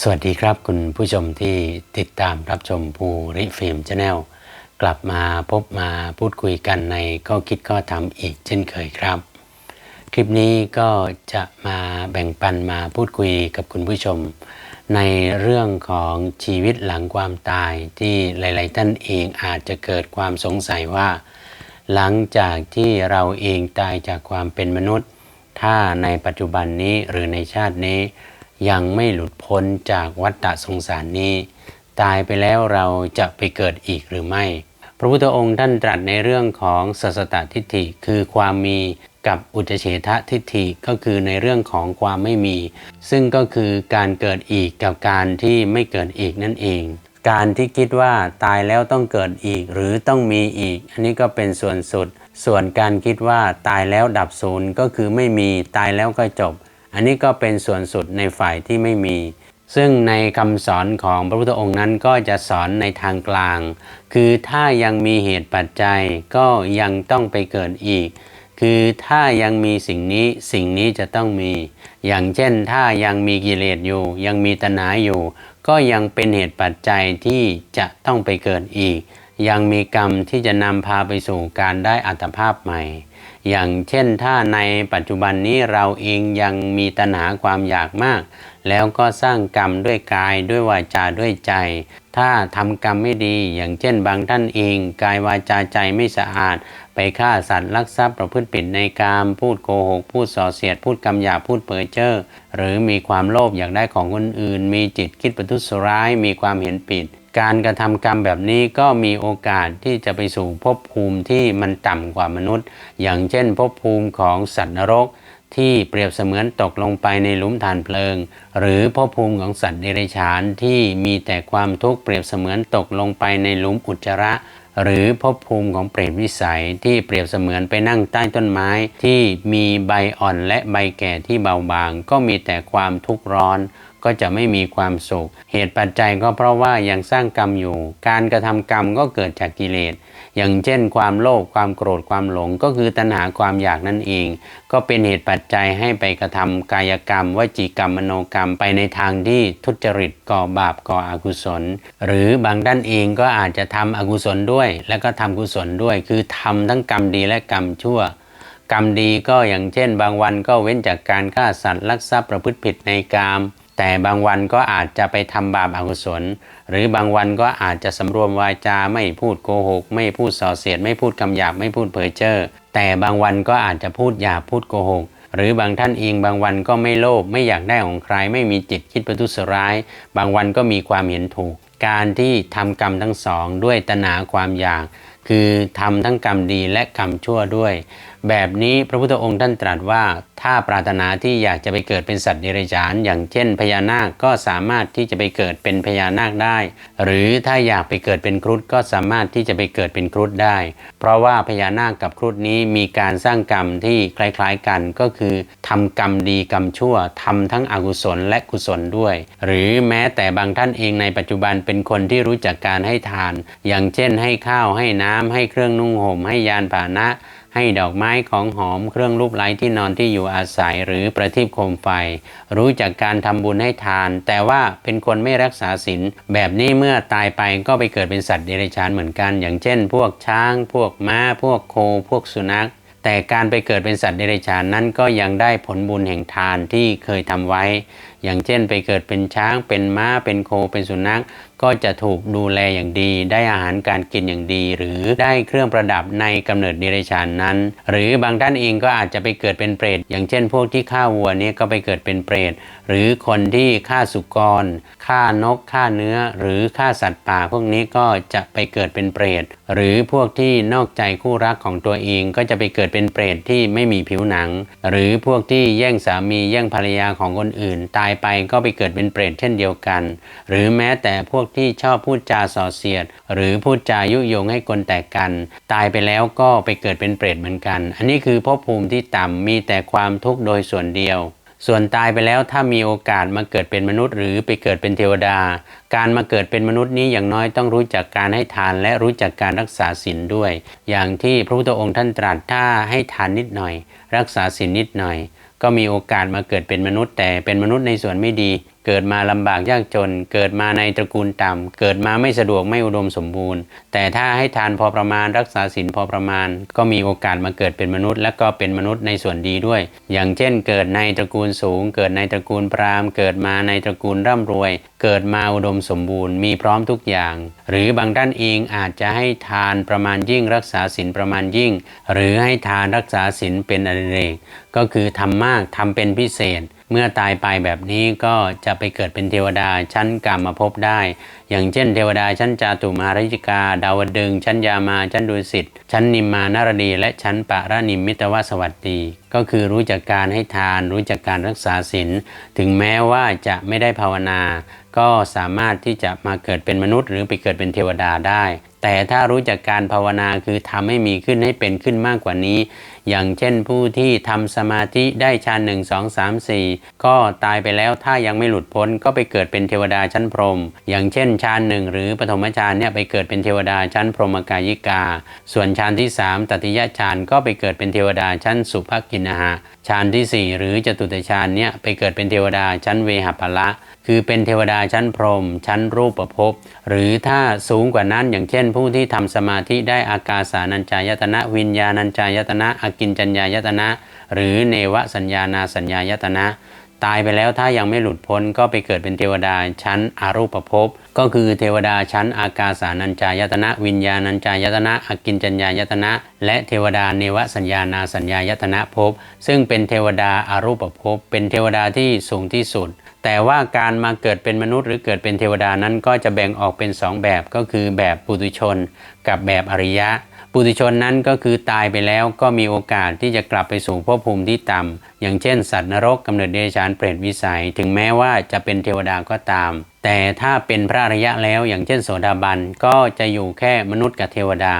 สวัสดีครับคุณผู้ชมที่ติดตามรับชมภูริฟิล์มชาแนลกลับมาพบมาพูดคุยกันในก็คิดก็ทำอีกเช่นเคยครับ คลิปนี้ก็จะมาแบ่งปันมาพูดคุยกับคุณผู้ชม ในเรื่องของชีวิตหลังความตายที่หลาย ๆ ท่านเองอาจจะเกิดความสงสัยว่า หลังจากที่เราเองตายจากความเป็นมนุษย์ ถ้าในปัจจุบันนี้หรือในชาตินี้ ยังไม่หลุดพ้นจากวัฏฏะสงสารนี้ ตายไปแล้วเราจะไปเกิดอีกหรือไม่ พระพุทธองค์ท่านตรัสในเรื่องของสัสตทิฏฐิคือความมีกับอุจเฉททิฏฐิก็คือในเรื่องของความไม่มี ซึ่งก็คือการเกิดอีกกับการที่ไม่เกิดอีกนั่นเอง การที่คิดว่าตายแล้วต้องเกิดอีกหรือต้องมีอีก อันนี้ก็เป็นส่วนสุด ส่วนการคิดว่าตายแล้วดับศูนย์ก็คือไม่มีตายแล้วก็จบ อันนี้ก็เป็นส่วนสุดในฝ่ายที่ไม่มี ซึ่งในคำสอนของพระพุทธองค์นั้นก็จะสอนในทางกลาง คือถ้ายังมีเหตุปัจจัยก็ยังต้องไปเกิดอีก คือถ้ายังมีสิ่งนี้สิ่งนี้จะต้องมี อย่างเช่นถ้ายังมีกิเลสอยู่ ยังมีตัณหาอยู่ ก็ยังเป็นเหตุปัจจัยที่จะต้องไปเกิดอีก ยังมีกรรมที่จะนำพาไปสู่การได้อัตภาพใหม่ อย่างเช่นถ้าในปัจจุบันนี้เราเองยังมีตัณหาความอยากมาก แล้วก็สร้างกรรมด้วยกายด้วยวาจาด้วยใจ ถ้าทำกรรมไม่ดี อย่างเช่นบางท่านเองกายวาจาใจไม่สะอาด ไปฆ่าสัตว์ลักทรัพย์ประพฤติผิดในกามพูดโกหก พูดส่อเสียด พูดกำหยาพูดเปื่อเจ้อหรือมีความโลภอยากได้ของคนอื่น มีจิตคิดประทุษร้ายมีความเห็นผิด การกระทำกรรมแบบนี้ก็มีโอกาสที่จะไปสู่ภพภูมิที่มันต่ำกว่ามนุษย์ อย่างเช่นภพภูมิของสัตว์นรก ที่เปรียบเสมือนตกลงไปในหลุมฐานเพลิง หรือภพภูมิของสัตว์เดรัจฉานที่มีแต่ความทุกข์เปรียบเสมือนตกลงไปในหลุมอุจจาระหรือภพภูมิของเปรตวิสัยที่เปรียบเสมือนไปนั่งใต้ต้นไม้ที่มีใบอ่อนและใบแก่ที่เบาบาง ก็มีแต่ความทุกข์ร้อน ก็จะไม่มีความสุข เหตุปัจจัยก็เพราะว่ายังสร้างกรรมอยู่ การกระทำกรรมก็เกิดจากกิเลส อย่างเช่น ความโลภความโกรธความหลงก็คือตัณหาความอยากนั่นเอง ก็เป็นเหตุปัจจัยให้ไปกระทำกายกรรมวจีกรรมมโนกรรมไปในทางที่ทุจริตก่อบาปก่ออกุศล หรือบางด้านเองก็อาจจะทำอกุศลด้วย แล้วก็ทำกุศลด้วย คือทำทั้งกรรมดีและกรรมชั่วกรรมดีก็อย่างเช่น บางวันก็เว้นจากการฆ่าสัตว์ลักทรัพย์ประพฤติผิดในกาม แต่บางวันก็อาจจะไปทำบาปอกุศล หรือบางวันก็อาจจะสำรวมวาจาไม่พูดโกหก ไม่พูดส่อเสียด ไม่พูดคำหยาบไม่พูดเผยเจ้อแต่บางวันก็อาจจะพูดหยาบพูดโกหก หรือบางท่านเองบางวันก็ไม่โลภไม่อยากได้ของใคร ไม่มีจิตคิดประทุษร้าย บางวันก็มีความเห็นถูก การที่ทำกรรมทั้งสอง ด้วยตนาความอยาก คือทำทั้งกรรมดีและกรรมชั่วด้วย แบบนี้พระพุทธองค์ท่านตรัสว่าถ้าปรารถนาที่อยากจะไปเกิดเป็นสัตว์เดรัจฉาน อย่างเช่นพญานาคก็สามารถที่จะไปเกิดเป็นพญานาคได้ หรือถ้าอยากไปเกิดเป็นครุฑก็สามารถที่จะไปเกิดเป็นครุฑได้ เพราะว่าพญานาคกับครุฑนี้มีการสร้างกรรมที่คล้ายๆกันก็คือทำกรรมดีกรรมชั่วทำทั้งอกุศลและกุศลด้วย หรือแม้แต่บางท่านเองในปัจจุบันเป็นคนที่รู้จักการให้ทาน อย่างเช่นให้ข้าวให้น้ำให้เครื่องนุ่งห่มให้ยานพาหนะ ให้ดอกไม้ของหอมเครื่องรูปไล้ที่นอนที่อยู่อาศัยหรือประทีปโคมไฟ รู้จักการทำบุญให้ทาน แต่ว่าเป็นคนไม่รักษาศีลแบบนี้เมื่อตายไปก็ไปเกิดเป็นสัตว์เดรัจฉานเหมือนกัน อย่างเช่น พวกช้าง พวกม้า พวกโค พวกสุนัข แต่การไปเกิดเป็นสัตว์เดรัจฉานนั้นก็ยังได้ผลบุญแห่งทานที่เคยทำไว้ อย่างเช่น ไปเกิดเป็นช้างเป็นม้าเป็นโคเป็นสุนัข ก็จะถูกดูแลอย่างดี ได้อาหารการกินอย่างดี หรือได้เครื่องประดับในกำเนิดเดรัจฉานนั้น หรือบางท่านเองก็อาจจะไปเกิดเป็นเปรตอย่างเช่น พวกที่ฆ่าวัวนี้ก็ไปเกิดเป็นเปรตหรือคนที่ฆ่าสุกรฆ่านกฆ่าเนื้อ หรือฆ่าสัตว์ป่าพวกนี้ก็จะไปเกิดเป็นเปรตหรือพวกที่นอกใจคู่รักของตัวเองก็จะไปเกิดเป็นเปรตที่ไม่มีผิวหนัง หรือพวกที่แย่งสามีแย่งภรรยาของคนอื่น ตายไปก็ไปเกิดเป็นเปรตเช่นเดียวกัน หรือแม้แต่พวกที่ชอบพูดจาส่อเสียด หรือพูดจายุยงให้คนแตกกัน ตายไปแล้วก็ไปเกิดเป็นเปรตเหมือนกัน อันนี้คือภพภูมิที่ต่ำมีแต่ความทุกข์โดยส่วนเดียว ส่วนตายไปแล้วถ้ามีโอกาสมาเกิดเป็นมนุษย์ หรือไปเกิดเป็นเทวดา การมาเกิดเป็นมนุษย์นี้อย่างน้อยต้องรู้จักการให้ทานและรู้จักการรักษาศีลด้วย อย่างที่พระพุทธองค์ท่านตรัสถ้าให้ทานนิดหน่อย รักษาศีลนิดหน่อย ก็มีโอกาสมาเกิดเป็นมนุษย์ แต่เป็นมนุษย์ในส่วนไม่ดี เกิดมาลำบากยากจน เกิดมาในตระกูลต่ำ เกิดมาไม่สะดวกไม่อุดมสมบูรณ์ แต่ถ้าให้ทานพอประมาณรักษาศีลพอประมาณ ก็มีโอกาสมาเกิดเป็นมนุษย์ และก็เป็นมนุษย์ในส่วนดีด้วย อย่างเช่น เกิดในตระกูลสูง เกิดในตระกูลพราหมณ์ เกิดมาในตระกูลร่ำรวย เกิดมาอุดมสมบูรณ์ มีพร้อมทุกอย่าง หรือบางท่านเองอาจจะให้ทานประมาณยิ่งรักษาศีลประมาณยิ่ง หรือให้ทานรักษาศีลเป็นอดิเรกก็คือทำมากทำเป็นพิเศษ เมื่อตายไปแบบนี้ก็จะไปเกิดเป็นเทวดาชั้นกรรมภพได้อย่างเช่นเทวดาชั้นจาตุมาริจิกา ดาวดึง ชั้นยามา ชั้นดุสิต ชั้นนิมมานารดี และชั้นปะระนิมมิตวสวัสดี ก็คือรู้จักการให้ทาน รู้จักการรักษาศีล ถึงแม้ว่าจะไม่ได้ภาวนา ก็สามารถที่จะมาเกิดเป็นมนุษย์ หรือไปเกิดเป็นเทวดาได้ แต่ถ้ารู้จักการภาวนาคือทำให้มีขึ้นให้เป็นขึ้นมากกว่านี้ อย่างเช่นผู้ที่ทำสมาธิได้ฌานหนึ่งสองสามสี่ก็ตายไปแล้วถ้ายังไม่หลุดพ้นก็ไปเกิดเป็นเทวดาชั้นพรหมอย่างเช่นฌานหนึ่งหรือปฐมฌานเนี่ยไปเกิดเป็นเทวดาชั้นพรหมกายิกา ส่วนฌานที่สามตติยฌานก็ไปเกิดเป็นเทวดาชั้นสุภกินหะฌานที่สี่หรือจตุตฌานเนี่ยไปเกิดเป็นเทวดาชั้นเวหปละ คือเป็นเทวดาชั้นพรหมชั้นรูปประพบหรือถ้าสูงกว่านั้นอย่างเช่น ผู้ที่ทำสมาธิได้อากาสานัญจายตนะ วิญญาณัญจายตนะอากินจัญญายตนะ หรือเนวสัญญานาสัญญายตนะ ตายไปแล้วถ้ายังไม่หลุดพ้นก็ไปเกิดเป็นเทวดาชั้นอารูปภพ ก็คือเทวดาชั้นอากาสานัญจายตนะ วิญญาณัญจายตนะอกินจัญญายตนะ และเทวดาเนวสัญญานาสัญญายตนะภพ ซึ่งเป็นเทวดาอารูปภพ เป็นเทวดาที่สูงที่สุด แต่ว่าการมาเกิดเป็นมนุษย์หรือเกิดเป็นเทวดานั้นก็จะแบ่งออกเป็น 2 แบบก็คือแบบปุถุชน กับแบบอริยะ ปุถุชนนั้นก็คือตายไปแล้วก็มีโอกาสที่จะกลับไปสู่ภพภูมิที่ต่ำอย่างเช่นสัตว์นรกกำเนิดเดรัจฉานเปรตวิสัย ถึงแม้ว่าจะเป็นเทวดาก็ตาม แต่ถ้าเป็นพระอริยะแล้วอย่างเช่นโสดาบันก็จะอยู่แค่มนุษย์กับเทวดา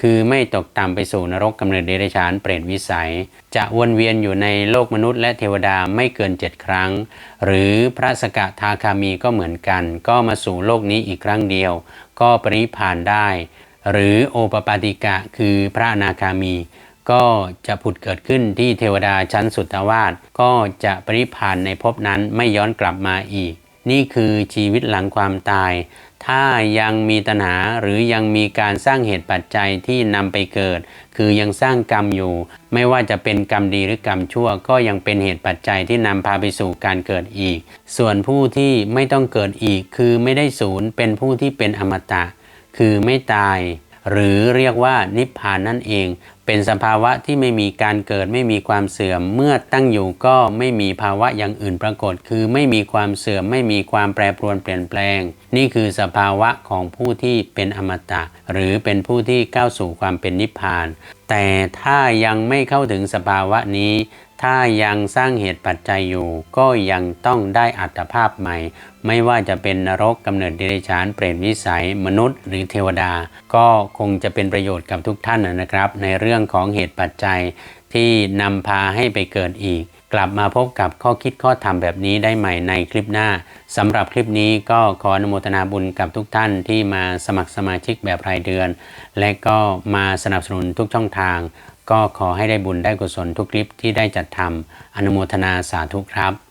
คือไม่ตกต่ำไปสู่นรกกำเนิดเดรัจฉานเปรตวิสัย จะวนเวียนอยู่ในโลกมนุษย์และเทวดาไม่เกินเจ็ดครั้ง หรือพระสกทาคามีก็เหมือนกัน ก็มาสู่โลกนี้อีกครั้งเดียว ก็ปรินิพานได้ หรือโอปปาติกะคือพระอนาคามี ก็จะผุดเกิดขึ้นที่เทวดาชั้นสุตวาสก็จะปริพพานในภพนั้นไม่ย้อนกลับมาอีก นี่คือชีวิตหลังความตาย ถ้ายังมีตัณหาหรือยังมีการสร้างเหตุปัจจัยที่นำไปเกิด คือยังสร้างกรรมอยู่ ไม่ว่าจะเป็นกรรมดีหรือกรรมชั่ว ก็ยังเป็นเหตุปัจจัยที่นำพาไปสู่การเกิดอีก ส่วนผู้ที่ไม่ต้องเกิดอีกคือไม่ได้ศูนย์เป็นผู้ที่เป็นอมตะ คือไม่ตาย หรือเรียกว่านิพพานนั่นเอง เป็นสภาวะที่ไม่มีการเกิดไม่มีความเสื่อม เมื่อตั้งอยู่ก็ไม่มีภาวะอย่างอื่นปรากฏ คือไม่มีความเสื่อมไม่มีความแปรปรวนเปลี่ยนแปลง นี่คือสภาวะของผู้ที่เป็นอมตะ หรือเป็นผู้ที่ก้าวสู่ความเป็นนิพพาน แต่ถ้ายังไม่เข้าถึงสภาวะนี้ ถ้ายังสร้างเหตุปัจจัยอยู่ ก็ยังต้องได้อัตภาพใหม่ ไม่ว่าจะเป็นนรกกำเนิดเดรัจฉานเปรตวิสัย มนุษย์ หรือเทวดา ก็คงจะเป็นประโยชน์กับทุกท่านนะครับ ในเรื่องรื่องของเหตุปัจจัย ที่นำพาให้ไปเกิดอีก กลับมาพบกับข้อคิดข้อธรรมแบบนี้ได้ใหม่ในคลิปหน้าสำหรับคลิปนี้ก็ขออนุโมทนาบุญกับทุกท่านที่มาสมัครสมาชิกแบบรายเดือน และก็มาสนับสนุนทุกช่องทาง ก็ขอให้ได้บุญได้กุศลทุกคลิปที่ได้จัดทำอนุโมทนาสาธุครับ